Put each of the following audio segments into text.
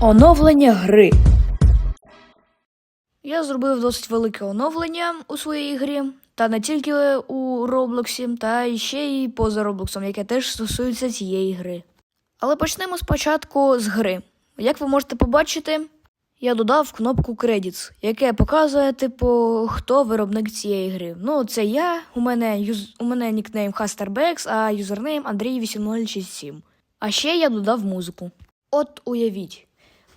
Оновлення гри. Я зробив досить велике оновлення у своїй грі, та не тільки у Роблоксі, та ще й поза Роблоксом, яке теж стосується цієї гри. Але почнемо спочатку з гри. Як ви можете побачити, я додав кнопку Credits, яке показує, типу, хто виробник цієї гри. Ну, це я, у мене, юз... у мене нікнейм HasterBex, а юзернейм Андрій8067. А ще я додав музику. От уявіть,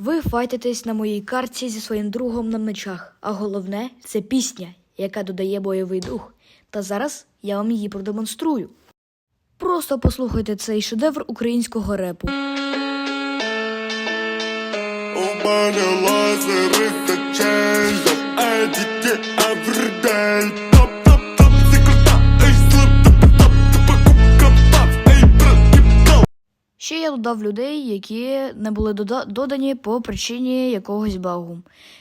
ви файтитесь на моїй карті зі своїм другом на мечах, а головне це пісня, яка додає бойовий дух. Та зараз я вам її продемонструю. Просто послухайте цей шедевр українського репу. У мене лазери Ще я додав людей, які не були додані по причині якогось багу.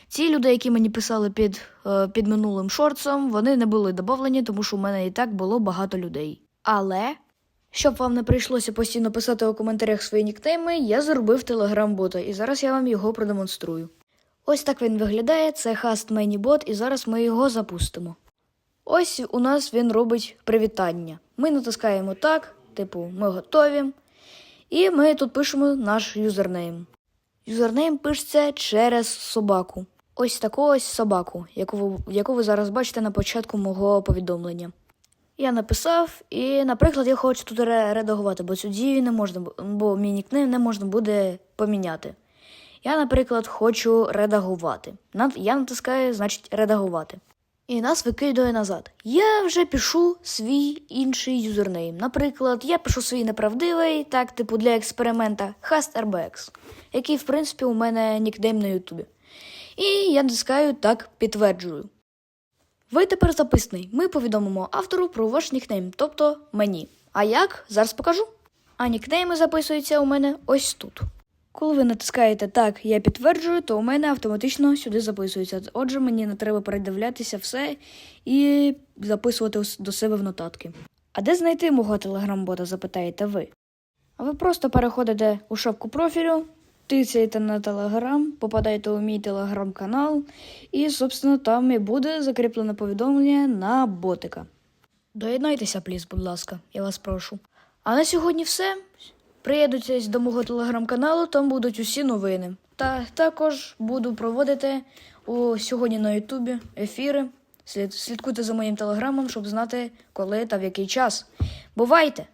Ці люди, які мені писали під, е, під минулим шорцом, вони не були додавлені, тому що у мене і так було багато людей. Але, щоб вам не прийшлося постійно писати у коментарях свої нікнейми, я зробив телеграм-бота, і зараз я вам його продемонструю. Ось так він виглядає, це Хаст Бот, і зараз ми його запустимо. Ось у нас він робить привітання. Ми натискаємо так, типу, ми готові. І ми тут пишемо наш юзернейм. Юзернейм пишеться через собаку. Ось таку ось собаку, яку ви, яку ви зараз бачите на початку мого повідомлення. Я написав, і, наприклад, я хочу тут редагувати, бо цю дію не можна, бо мій нікнейм не можна буде поміняти. Я, наприклад, хочу редагувати. Я натискаю, значить, редагувати. І нас викидує назад. Я вже пишу свій інший юзернейм. Наприклад, я пишу свій неправдивий, так, типу для експеримента HastRBX, який, в принципі, у мене нікнейм на Ютубі. І я натискаю так підтверджую. Ви тепер записаний. Ми повідомимо автору про ваш нікнейм, тобто мені. А як? Зараз покажу. А нікнейми записуються у мене ось тут. Коли ви натискаєте так, я підтверджую, то у мене автоматично сюди записується. Отже, мені не треба передивлятися все і записувати до себе в нотатки. А де знайти мого телеграм-бота, запитаєте ви? А ви просто переходите у шапку профілю, тицяєте на телеграм, попадаєте у мій телеграм-канал, і, собственно, там і буде закріплене повідомлення на ботика. Доєднайтеся, пліз, будь ласка, я вас прошу. А на сьогодні все. Приєднуйтесь до мого телеграм-каналу, там будуть усі новини. Та також буду проводити у сьогодні на Ютубі ефіри. Слід, слідкуйте за моїм телеграмом, щоб знати, коли та в який час. Бувайте!